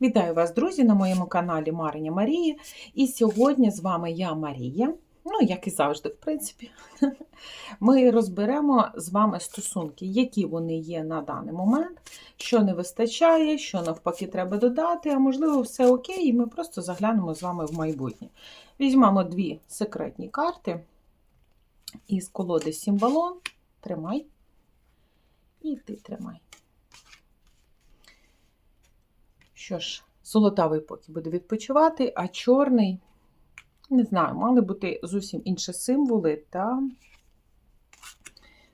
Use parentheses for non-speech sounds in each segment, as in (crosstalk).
Вітаю вас, друзі, на моєму каналі Мариня Марії. І сьогодні з вами я Марія. Ну, як і завжди, в принципі, (laughs) ми розберемо з вами стосунки, які вони є на даний момент, що не вистачає, що навпаки треба додати, а можливо, все окей, і ми просто заглянемо з вами в майбутнє. Візьмемо дві секретні карти із колоди Сімбалон. Тримай. І ти тримай. Що ж, золотавий поки буде відпочивати, а чорний, не знаю, мали бути зовсім інші символи, та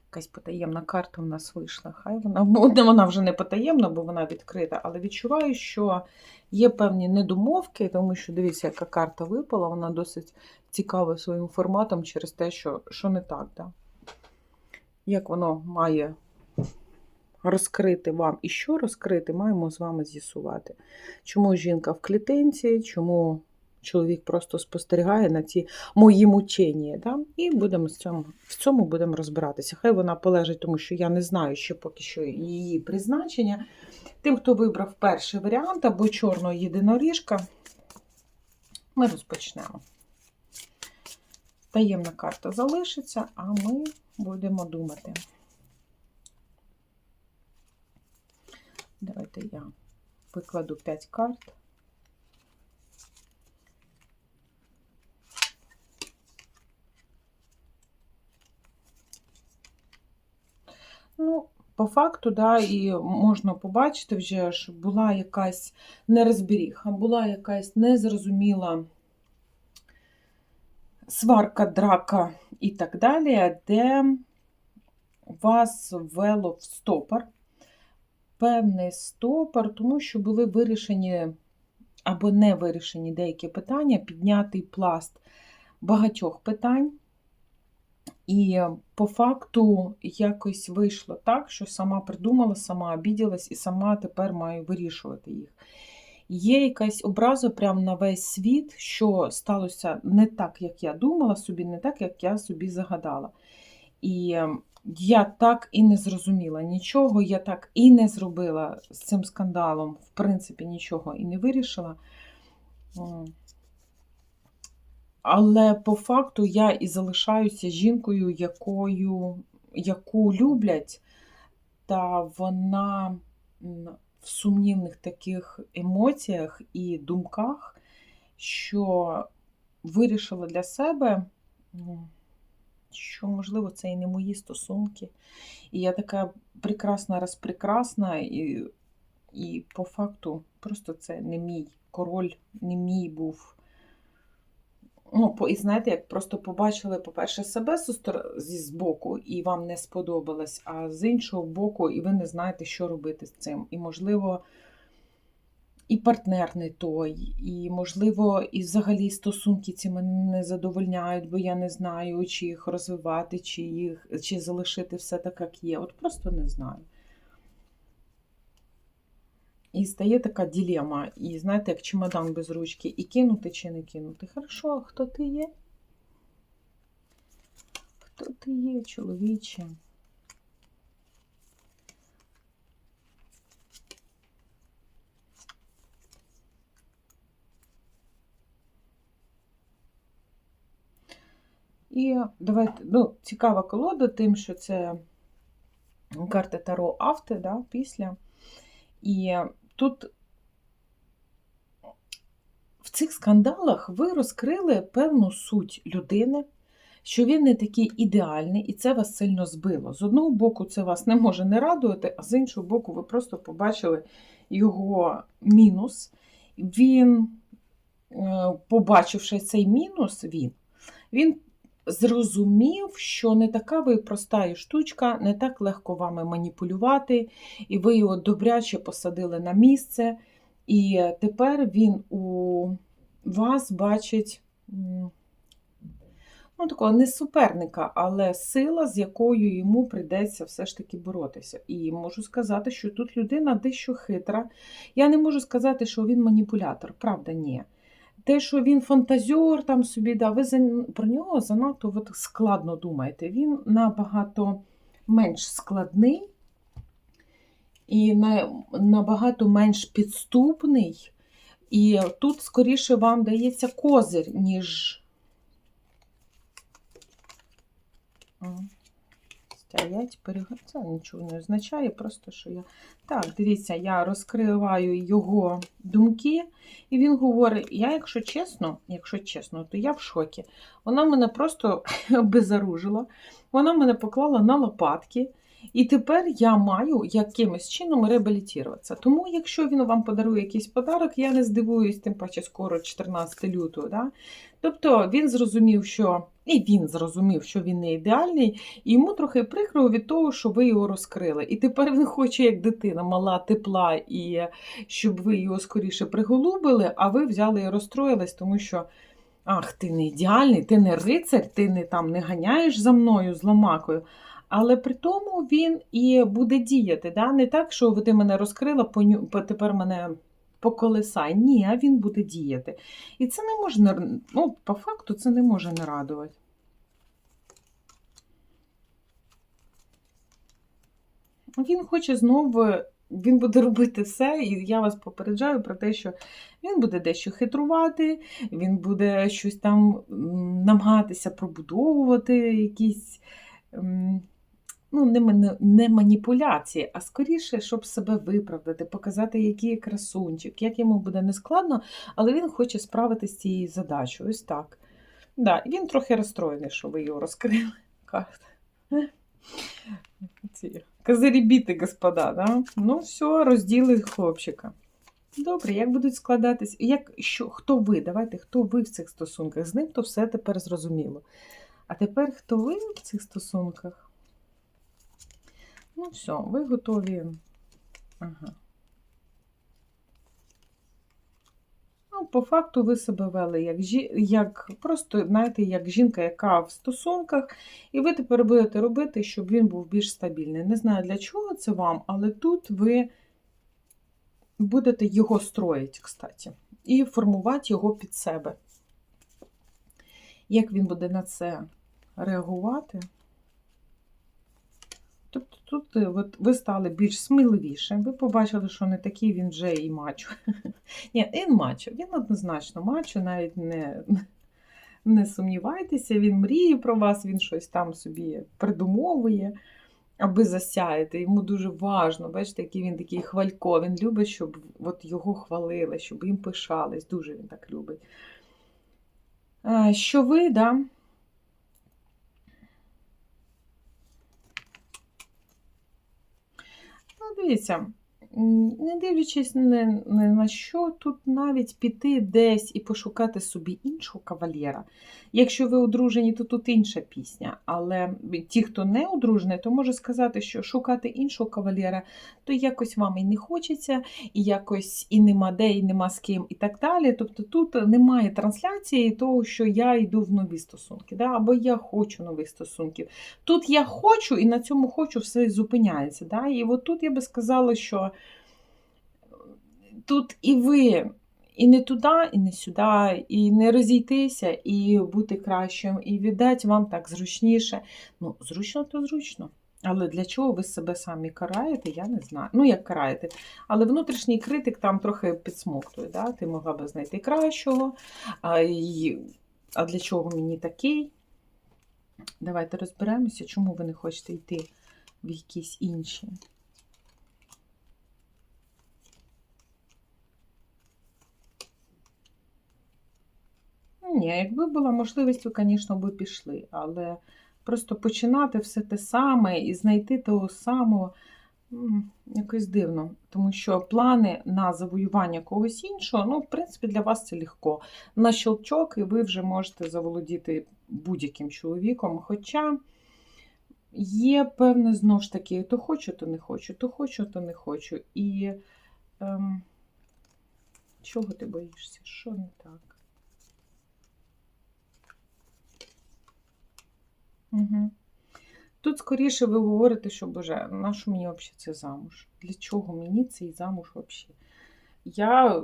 якась потаємна карта в нас вийшла. Хай вона буде, вона вже не потаємна, бо вона відкрита, але відчуваю, що є певні недомовки, тому що дивіться, яка карта випала, вона досить цікава своїм форматом через те, що, що не так. Да? Як воно має розкрити вам і що розкрити, маємо з вами з'ясувати. Чому жінка в клітинці, чому чоловік просто спостерігає на ці мої мучення. Да? І будемо з цьому, в цьому будемо розбиратися. Хай вона полежить, тому що я не знаю, що поки що її призначення. Тим, хто вибрав перший варіант або чорного єдиноріжка, ми розпочнемо. Таємна карта залишиться, а ми будемо думати. Давайте я викладу 5 карт. Ну, по факту, да, і можна побачити вже, що була якась нерозберіха, була якась незрозуміла сварка, драка і так далі, де вас ввело в стопор певний стопор, тому що були вирішені або не вирішені деякі питання, піднятий пласт багатьох питань. І по факту якось вийшло так, що сама придумала, сама обіділась і сама тепер маю вирішувати їх. Є якась образа прямо на весь світ, що сталося не так, як я думала собі, не так, як я собі загадала. І я так і не зрозуміла нічого, я так і не зробила з цим скандалом, в принципі, нічого і не вирішила. Але по факту я і залишаюся жінкою, якою, яку люблять, та вона в сумнівних таких емоціях і думках, що вирішила для себе що, можливо, це і не мої стосунки. І я така прекрасна, розпрекрасна, і, і по факту просто це не мій король, не мій був. Ну, І знаєте, як просто побачили, по-перше, себе зі збоку, і вам не сподобалось, а з іншого боку, і ви не знаєте, що робити з цим. І, можливо, і партнер не той, і, можливо, і взагалі стосунки ці мене не задовольняють, бо я не знаю, чи їх розвивати, чи їх, чи залишити все так, як є. От просто не знаю. І стає така ділема. І знаєте, як чемодан без ручки, і кинути чи не кинути. Хорошо, а хто ти є? Хто ти є, чоловіче? І давайте, ну, цікава колода, тим, що це карта Таро Авте, да, після. І тут в цих скандалах ви розкрили певну суть людини, що він не такий ідеальний, і це вас сильно збило. З одного боку, це вас не може не радувати, а з іншого боку, ви просто побачили його мінус. Він, е, побачивши цей мінус, він, він зрозумів, що не така ви проста штучка, не так легко вами маніпулювати, і ви його добряче посадили на місце. І тепер він у вас бачить ну, такого не суперника, але сила, з якою йому прийдеться все ж таки боротися. І можу сказати, що тут людина дещо хитра. Я не можу сказати, що він маніпулятор, правда, ні те, що він фантазер там собі, да, ви за, про нього занадто от складно думаєте. Він набагато менш складний і набагато менш підступний, І тут скоріше вам дається козир, ніж. А, Стоять, перег... Це нічого не означає, просто що я. Так, дивіться, я розкриваю його думки, і він говорить: я, якщо чесно, якщо чесно, то я в шокі. Вона мене просто (laughs) обезоружила, вона мене поклала на лопатки. І тепер я маю якимось чином реабілітуватися. Тому, якщо він вам подарує якийсь подарок, я не здивуюсь, тим паче скоро 14 лютого. Да? Тобто він зрозумів, що і він зрозумів, що він не ідеальний, і йому трохи прикро від того, що ви його розкрили. І тепер він хоче, як дитина, мала тепла, і щоб ви його скоріше приголубили, а ви взяли і розстроїлись, тому що. Ах, ти не ідеальний, ти не рицар, ти не там не ганяєш за мною з ломакою. Але при тому він і буде діяти. Да? Не так, що ти мене розкрила, тепер мене поколисай. Ні, а він буде діяти. І це не може, ну, по факту, це не може не радувати. Він хоче знову, він буде робити все, і я вас попереджаю про те, що він буде дещо хитрувати, він буде щось там намагатися пробудовувати, якісь. Ну, не, не маніпуляції, а скоріше, щоб себе виправдати, показати, який є красунчик, як йому буде нескладно, але він хоче справитися з цією задачею. Ось так. Да, він трохи розстроєний, що ви його розкрили. (laughs) Карта. (laughs) Ці Козирі господа. Да? Ну, все, розділи хлопчика. Добре, як будуть складатись? Як, що, хто ви? Давайте, хто ви в цих стосунках? З ним то все тепер зрозуміло. А тепер хто ви в цих стосунках? Ну, все, ви готові. Ага. Ну, по факту ви себе вели як, як просто, знаєте, як жінка, яка в стосунках, і ви тепер будете робити, щоб він був більш стабільний. Не знаю, для чого це вам, але тут ви будете його строїти, кстати, і формувати його під себе. Як він буде на це реагувати? Тобто тут е, ви стали більш сміливішим, ви побачили, що не такий він вже і мачо. (laughs) Ні, він мачо, він однозначно мачо, навіть не, не сумнівайтеся, він мріє про вас, він щось там собі придумовує, аби засяяти. Йому дуже важно, бачите, який він такий хвалько. Він любить, щоб от його хвалили, щоб їм пишались. Дуже він так любить. А, Що ви, да? Ну, дивіться, не дивлячись ні, ні на що, тут навіть піти десь і пошукати собі іншого кавалєра. Якщо ви одружені, то тут інша пісня. Але ті, хто не одружений, то може сказати, що шукати іншого кавалєра, то якось вам і не хочеться, і якось і нема де, і нема з ким, і так далі. Тобто тут немає трансляції того, що я йду в нові стосунки, да? або я хочу нових стосунків. Тут я хочу, і на цьому хочу все зупиняється. Да? І от тут я би сказала, що тут і ви. І не туди, і не сюди, і не розійтися, і бути кращим, і віддати вам так зручніше. Ну, зручно, то зручно. Але для чого ви себе самі караєте, я не знаю. Ну, як караєте. Але внутрішній критик там трохи підсмоктує. Да? Ти могла би знайти кращого. А, і... а для чого мені такий? Давайте розберемося, чому ви не хочете йти в якісь інші. Ні, якби була можливість, ви, звісно, би пішли, але просто починати все те саме і знайти того самого якось дивно. Тому що плани на завоювання когось іншого, ну, в принципі, для вас це легко. На щелчок, і ви вже можете заволодіти будь-яким чоловіком. Хоча є певне, знову ж таки, то хочу, то не хочу, то хочу, то не хочу. І ем, чого ти боїшся? Що не так? Тут скоріше ви говорите, що Боже, на що мені взагалі це замуж? Для чого мені цей замуж взагалі? Я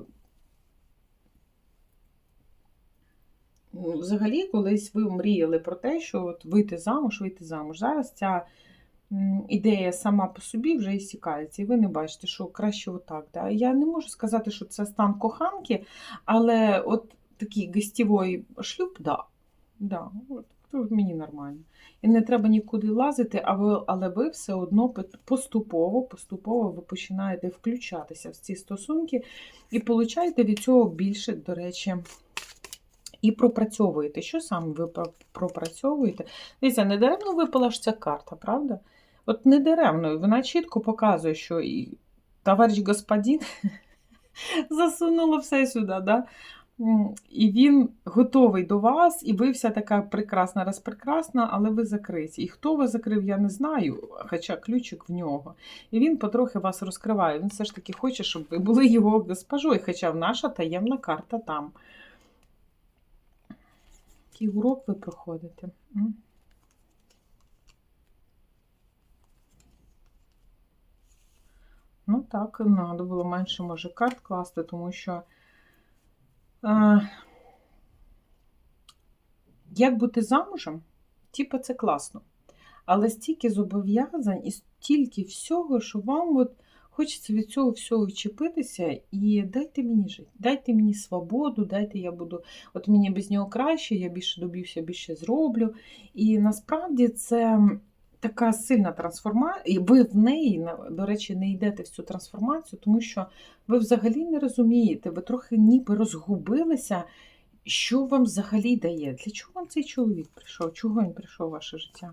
ну, взагалі колись ви мріяли про те, що от вийти замуж, вийти замуж. Зараз ця ідея сама по собі вже і стікається, і ви не бачите, що краще отак. Да? Я не можу сказати, що це стан коханки, але от такий гостєвий шлюб, да. Да, от, то мені нормально. І не треба нікуди лазити, але ви все одно поступово, поступово ви починаєте включатися в ці стосунки і получаєте від цього більше, до речі, і пропрацьовуєте. Що саме ви пропрацьовуєте? Дивіться, не даремно випала ж ця карта, правда? От не даремно, вона чітко показує, що і товариш господин (laughs) засунуло все сюди, да? І він готовий до вас, і ви вся така прекрасна, розпрекрасна, але ви закриті. І хто вас закрив, я не знаю, хоча ключик в нього. І він потрохи вас розкриває. Він все ж таки хоче, щоб ви були його госпожою, хоча наша таємна карта там. Який урок ви проходите? Ну так, треба було менше, може, карт класти, тому що. Як бути замужем, типу, це класно. Але стільки зобов'язань і стільки всього, що вам от хочеться від цього всього вчепитися і дайте мені жити, дайте мені свободу, дайте я буду, от мені без нього краще, я більше доб'юся, більше зроблю. І насправді це така сильна трансформація, і ви в неї, до речі, не йдете в цю трансформацію, тому що ви взагалі не розумієте, ви трохи ніби розгубилися, що вам взагалі дає. Для чого вам цей чоловік прийшов? Чого він прийшов в ваше життя?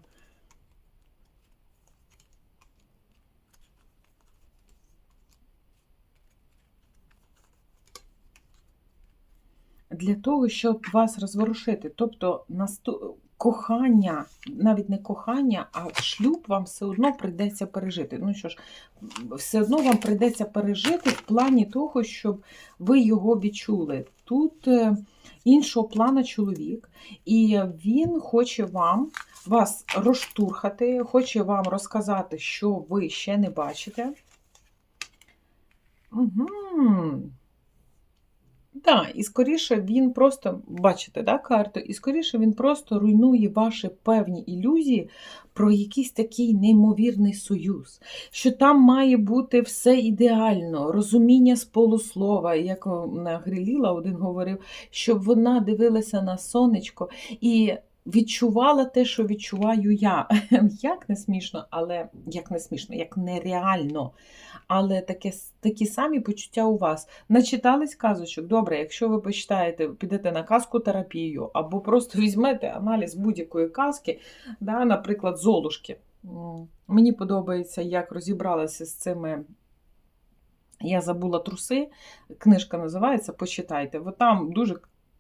Для того, щоб вас розворушити. Тобто насту... кохання, навіть не кохання, а шлюб вам все одно прийдеться пережити. Ну що ж, все одно вам прийдеться пережити в плані того, щоб ви його відчули. Тут е, іншого плана чоловік, і він хоче вам вас розштурхати, хоче вам розказати, що ви ще не бачите. Угу. Так, і скоріше він просто, бачите, да, карту, і скоріше він просто руйнує ваші певні ілюзії про якийсь такий неймовірний союз, що там має бути все ідеально, розуміння з полуслова, як на Гриліла один говорив, щоб вона дивилася на сонечко і відчувала те, що відчуваю я. (laughs) Як не смішно, але як не смішно, як нереально. Але таке, такі самі почуття у вас. Начитались казочок. Добре, якщо ви почитаєте, підете на казку терапію, або просто (laughs) візьмете аналіз будь-якої казки, да, наприклад, Золушки. Мені подобається, як розібралася з цими. Я забула труси. Книжка називається Почитайте. От там дуже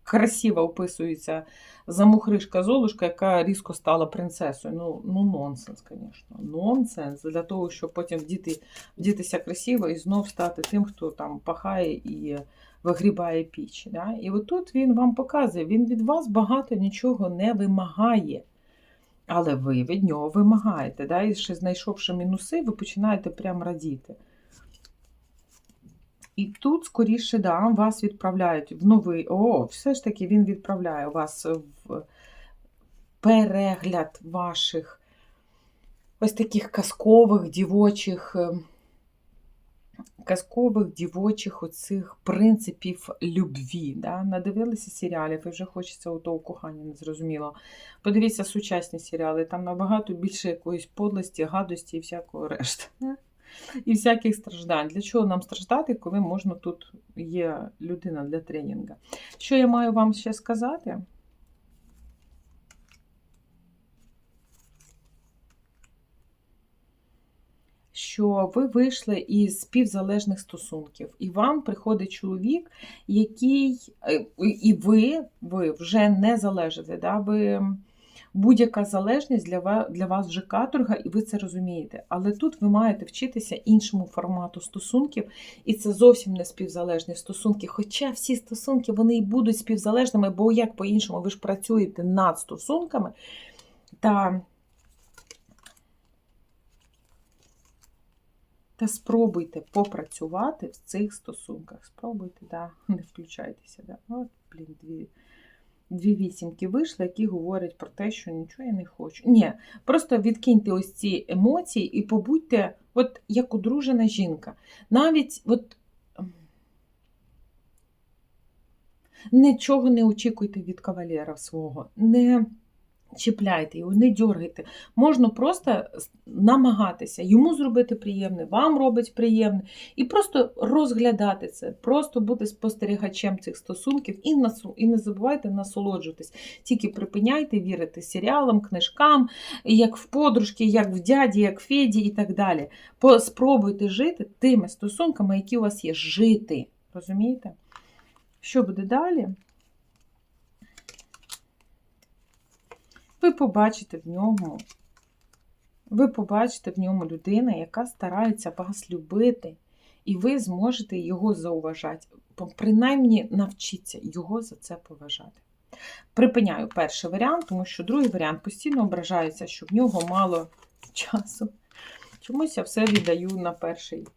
красиво описується замухришка Золушка, яка різко стала принцесою. Ну, ну нонсенс, звісно. Нонсенс. Для того, щоб потім вдіти, вдітися красиво і знов стати тим, хто там пахає і вигрібає піч. Да? І отут він вам показує, він від вас багато нічого не вимагає. Але ви від нього вимагаєте. Да? І ще знайшовши мінуси, ви починаєте прям радіти. І тут, скоріше, да, вас відправляють в новий. О, все ж таки він відправляє вас в перегляд ваших ось таких казкових дівочих, е, казкових дівочих оцих принципів любві. Да? Надивилися серіалів і вже хочеться у того кохання, незрозуміло. Подивіться сучасні серіали, там набагато більше якоїсь подлості, гадості і всякого решти. І всяких страждань. Для чого нам страждати, коли можна тут є людина для тренінгу? Що я маю вам ще сказати? Що ви вийшли із співзалежних стосунків, і вам приходить чоловік, який е, і ви, ви вже не залежите. Да? Ви будь-яка залежність для вас, для вас вже каторга, і ви це розумієте. Але тут ви маєте вчитися іншому формату стосунків, і це зовсім не співзалежні стосунки. Хоча всі стосунки вони і будуть співзалежними, бо як по-іншому ви ж працюєте над стосунками. Та, та спробуйте попрацювати в цих стосунках. Спробуйте, да, (laughs) не включайтеся. Да. От, блін, дві. Дві вісімки вийшли, які говорять про те, що нічого я не хочу. Ні, просто відкиньте ось ці емоції і побудьте, от як одружена жінка. Навіть от ем, нічого не очікуйте від кавалера свого. Не чіпляйте його, не дергайте. Можна просто намагатися йому зробити приємне, вам робить приємне, і просто розглядати це, просто бути спостерігачем цих стосунків і насу- і не забувайте насолоджуватись. Тільки припиняйте вірити серіалам, книжкам, як в подружки, як в дяді, як в Феді і так далі. Спробуйте жити тими стосунками, які у вас є. Жити. Розумієте? Що буде далі? Ви побачите в ньому, ви побачите в ньому людину, яка старається вас любити, і ви зможете його зауважати. Принаймні навчіться його за це поважати. Припиняю перший варіант, тому що другий варіант постійно ображається, що в нього мало часу. Чомусь я все віддаю на перший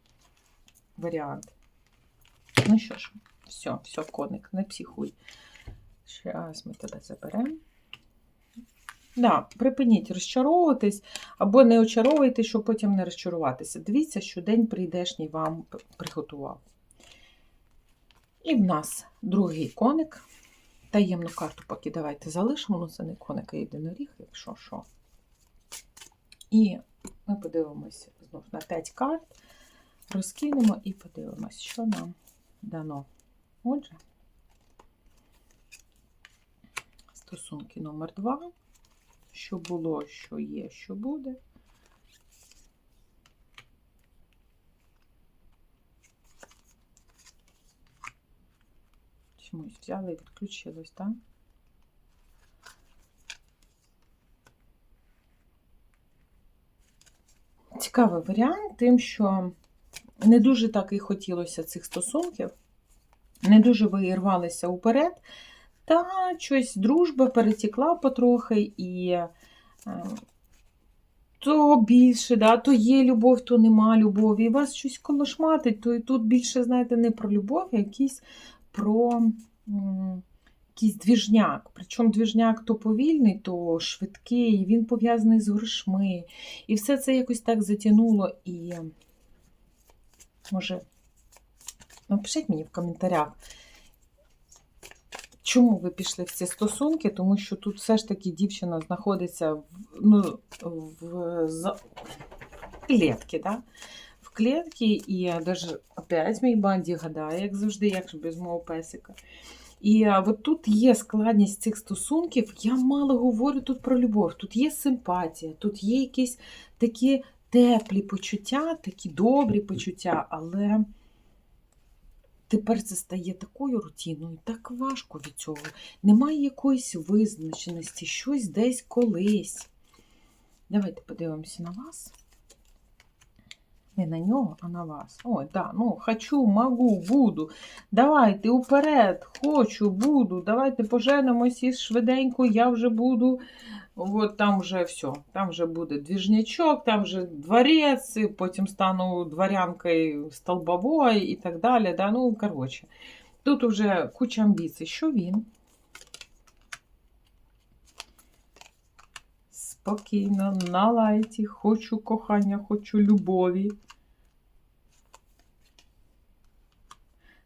варіант. Ну що ж, все, все, коник, не психуй. Зараз ми тебе заберемо. Да, припиніть розчаровуватись або не очаровуйте, щоб потім не розчаруватися. Дивіться, що день прийдешній вам приготував. І в нас другий коник. Таємну карту поки давайте залишимо. Ну, це не коник, а єдиноріг, якщо що. І ми подивимося знов на 5 карт, розкинемо і подивимось, що нам дано. Отже, стосунки номер 2 що було, що є, що буде. Чомусь взяли і відключилось, так? Цікавий варіант, тим, що не дуже так і хотілося цих стосунків, не дуже ви рвалися уперед, та щось дружба перетекла потрохи, і е, то більше, да, то є любов, то нема любові. І вас щось колошматить, то і тут більше, знаєте, не про любов, а якийсь про якийсь двіжняк. Причому двіжняк то повільний, то швидкий, він пов'язаний з грошми. І все це якось так затягнуло. І може, напишіть мені в коментарях. Чому ви пішли в ці стосунки? Тому що тут все ж таки дівчина знаходиться в, ну, в, за- клітці, да? в клітці, і навіть опять мій банді гадає, як завжди, як без мого песика. І а, от тут є складність цих стосунків. Я мало говорю тут про любов. Тут є симпатія, тут є якісь такі теплі почуття, такі добрі почуття, але тепер це стає такою рутиною, так важко від цього. Немає якоїсь визначеності, щось десь колись. Давайте подивимося на вас. Не на нього, а на вас. Ой, да, ну, хочу, могу, буду. Давайте уперед, хочу, буду. Давайте поженимось і швиденько, я вже буду. От там вже все. Там вже буде двіжнячок, там вже дворець, потім стану дворянкою столбовою і так далі. Да? Ну, коротше, тут вже куча амбіцій. Що він? Спокійно, на лайті, хочу кохання, хочу любові.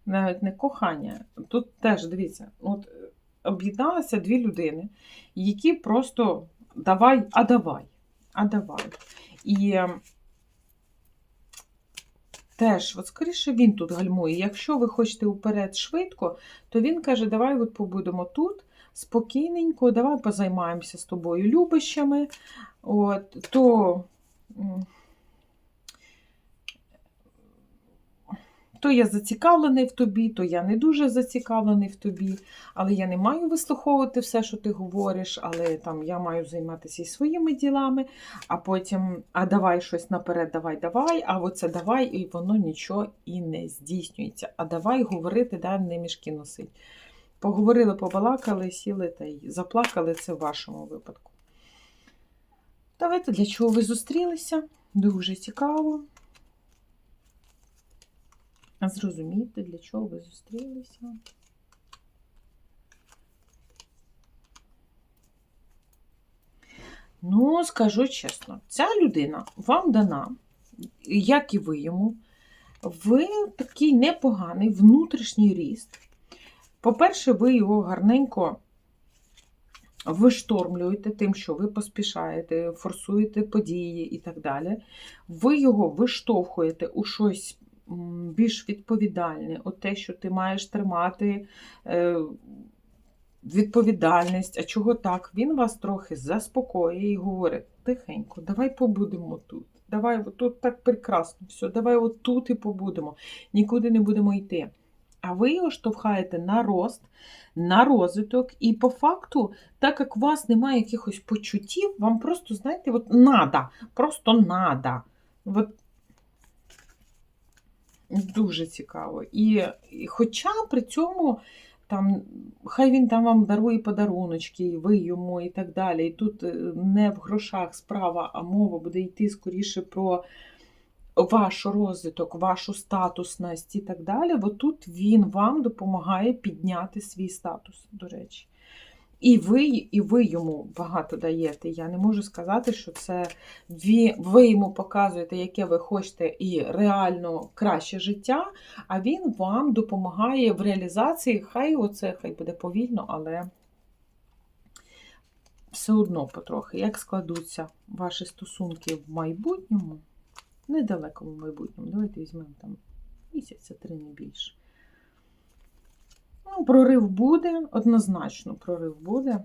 Навіть не кохання. Тут теж дивіться, от об'єдналися дві людини, які просто давай, а давай, а давай. І е, теж, от скоріше, він тут гальмує. Якщо ви хочете вперед швидко, то він каже, давай от побудемо тут спокійненько, давай позаймаємося з тобою любощами. От, то, то я зацікавлений в тобі, то я не дуже зацікавлений в тобі, але я не маю вислуховувати все, що ти говориш, але там я маю займатися і своїми ділами, а потім, а давай щось наперед, давай, давай, а оце давай, і воно нічого і не здійснюється. А давай говорити, да, не мішки носить. Поговорили, побалакали, сіли та й заплакали це в вашому випадку. Давайте, для чого ви зустрілися? Дуже цікаво зрозуміти, для чого ви зустрілися. Ну, скажу чесно, ця людина вам дана, як і ви йому, ви такий непоганий внутрішній ріст. По-перше, ви його гарненько виштормлюєте тим, що ви поспішаєте, форсуєте події і так далі. Ви його виштовхуєте у щось більш відповідальне, от те, що ти маєш тримати е, відповідальність. А чого так? Він вас трохи заспокоює і говорить: тихенько, давай побудемо тут. Давай, тут так прекрасно, все, давай от тут і побудемо, нікуди не будемо йти. А ви його штовхаєте на рост, на розвиток, і по факту, так як у вас немає якихось почуттів, вам просто, знаєте, от надо, просто надо. От дуже цікаво. І, і хоча при цьому там, хай він там вам дарує подаруночки, і ви йому і так далі. І тут е, не в грошах справа, а мова буде йти скоріше про ваш розвиток, вашу статусність і так далі. Бо тут він вам допомагає підняти свій статус, до речі. І ви, і ви йому багато даєте. Я не можу сказати, що це ви, ви йому показуєте, яке ви хочете, і реально краще життя, а він вам допомагає в реалізації. Хай оце хай буде повільно, але все одно потрохи. Як складуться ваші стосунки в майбутньому, недалекому майбутньому, давайте візьмемо там місяця три не більше. Ну, прорив буде, однозначно прорив буде.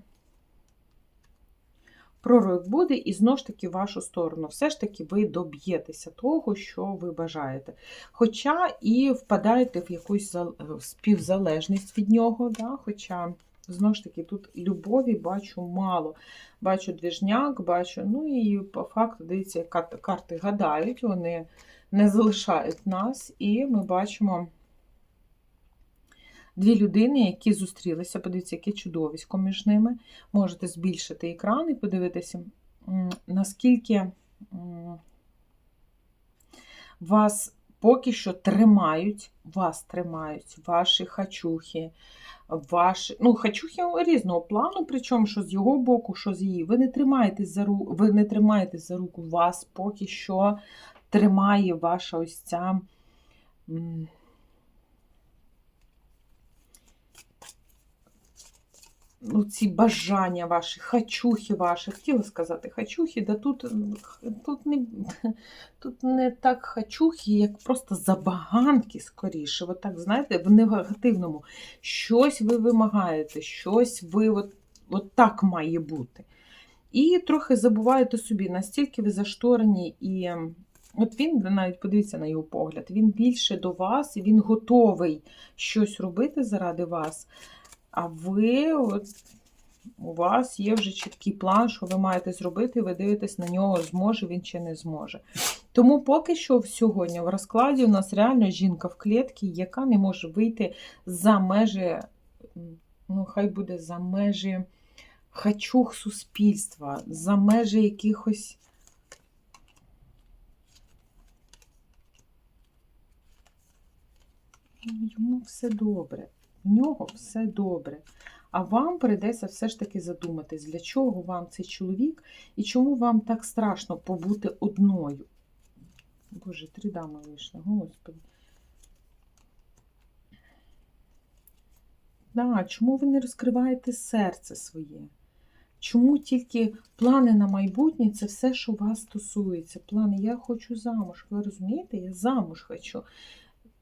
Прорив буде, і знову ж таки в вашу сторону. Все ж таки ви доб'єтеся того, що ви бажаєте. Хоча і впадаєте в якусь співзалежність від нього. Да? Хоча, знову ж таки, тут любові бачу мало. Бачу двіжняк, бачу, ну і по факту, дивіться, карти гадають, вони не залишають нас, і ми бачимо дві людини, які зустрілися. Подивіться, яке чудовисько між ними. Можете збільшити екран і подивитися, наскільки вас поки що тримають, вас тримають, ваші хачухи, ваші, ну, хачухи різного плану, причому що з його боку, що з її. Ви не тримаєтесь за руку, ви не тримаєтесь за руку, вас поки що тримає ваша ось ця ну, ці бажання ваші, хачухи ваші. Хотіла сказати хачухи, да тут тут, не (laughs) тут не так хачухи, як просто забаганки скоріше. От так, знаєте, в негативному. Щось ви вимагаєте, щось ви от, от так має бути. І трохи забуваєте собі, настільки ви зашторені і. От він, навіть подивіться на його погляд, він більше до вас, він готовий щось робити заради вас. А ви, от, у вас є вже чіткий план, що ви маєте зробити, ви дивитесь на нього, зможе він чи не зможе. Тому поки що сьогодні в розкладі у нас реально жінка в клітці, яка не може вийти за межі, ну, хай буде за межі хачух суспільства, за межі якихось. Йому все добре в нього все добре. А вам прийдеться все ж таки задуматись, для чого вам цей чоловік і чому вам так страшно побути одною. Боже, три дами вийшли, господи. Да, чому ви не розкриваєте серце своє? Чому тільки плани на майбутнє це все, що вас стосується? Плани, я хочу замуж. Ви розумієте? Я замуж хочу.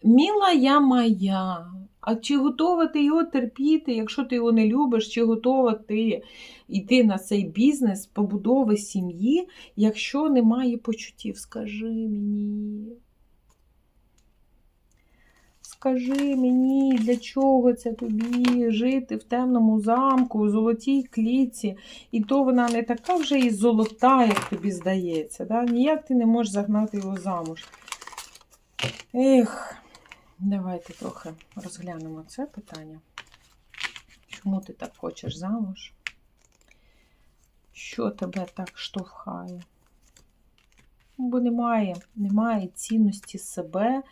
Міла я моя, а чи готова ти його терпіти, якщо ти його не любиш, чи готова ти йти на цей бізнес побудови сім'ї, якщо немає почуттів? Скажи мені. Скажи мені, для чого це тобі жити в темному замку, у золотій клітці, і то вона не така вже і золота, як тобі здається. Да? Ніяк ти не можеш загнати його замуж. Ех. Давайте трохи розглянемо це питання. Чому ти так хочеш замуж? Що тебе так штовхає? Бо немає, немає цінності себе,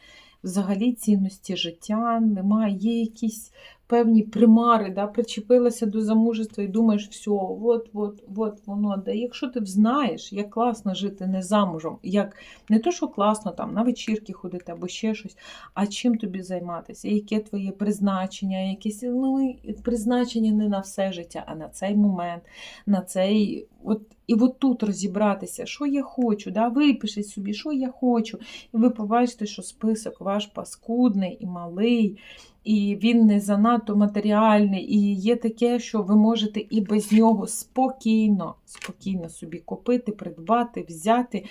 взагалі цінності життя, немає, є якісь певні примари, да, причепилася до замужества і думаєш, все, от, от, от воно. Да. Якщо ти знаєш, як класно жити не замужем, як не то, що класно там на вечірки ходити або ще щось, а чим тобі займатися, яке твоє призначення, якесь ну, призначення не на все життя, а на цей момент, на цей. От, і от тут розібратися, що я хочу, да, випишіть собі, що я хочу. І ви побачите, що список ваш паскудний і малий, і він не занадто матеріальний, і є таке, що ви можете і без нього спокійно, спокійно собі купити, придбати, взяти,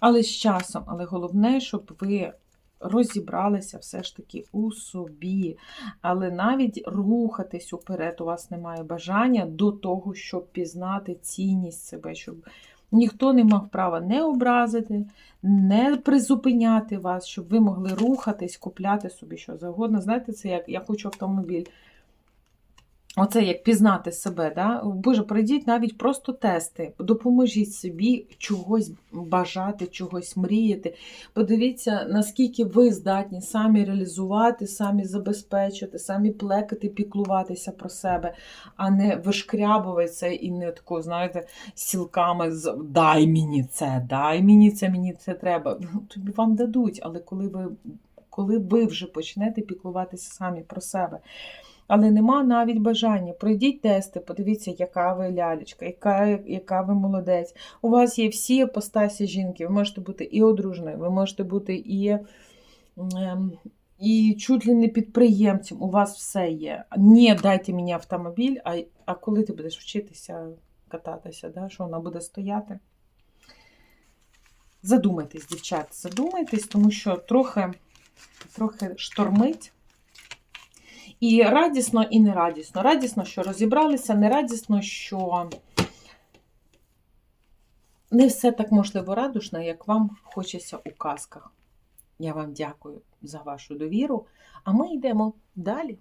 але з часом. Але головне, щоб ви розібралися все ж таки у собі. Але навіть рухатись уперед, у вас немає бажання до того, щоб пізнати цінність себе, щоб ніхто не мав права не образити, не призупиняти вас, щоб ви могли рухатись, купляти собі що завгодно. Знаєте, це як я хочу автомобіль. Оце як пізнати себе. Да? Боже, пройдіть навіть просто тести, допоможіть собі чогось бажати, чогось мріяти. Подивіться, наскільки ви здатні самі реалізувати, самі забезпечити, самі плекати, піклуватися про себе, а не вишкрябуватися і не тако, знаєте, сілками з дай мені це, дай мені це, мені це треба. Ну, Тобі вам дадуть, але коли ви, коли ви вже почнете піклуватися самі про себе. Але нема навіть бажання. Пройдіть тести, подивіться, яка ви лялечка, яка, яка ви молодець. У вас є всі апостасі жінки. Ви можете бути і одруженою, ви можете бути і, ем, і чуть ли не підприємцем. У вас все є. Не дайте мені автомобіль, а, а коли ти будеш вчитися кататися, да? що вона буде стояти? Задумайтесь, дівчат, задумайтесь, тому що трохи, трохи штормить. І радісно, і не радісно. Що розібралися, не радісно, що не все так можливо радушно, як вам хочеться у казках. Я вам дякую за вашу довіру, а ми йдемо далі.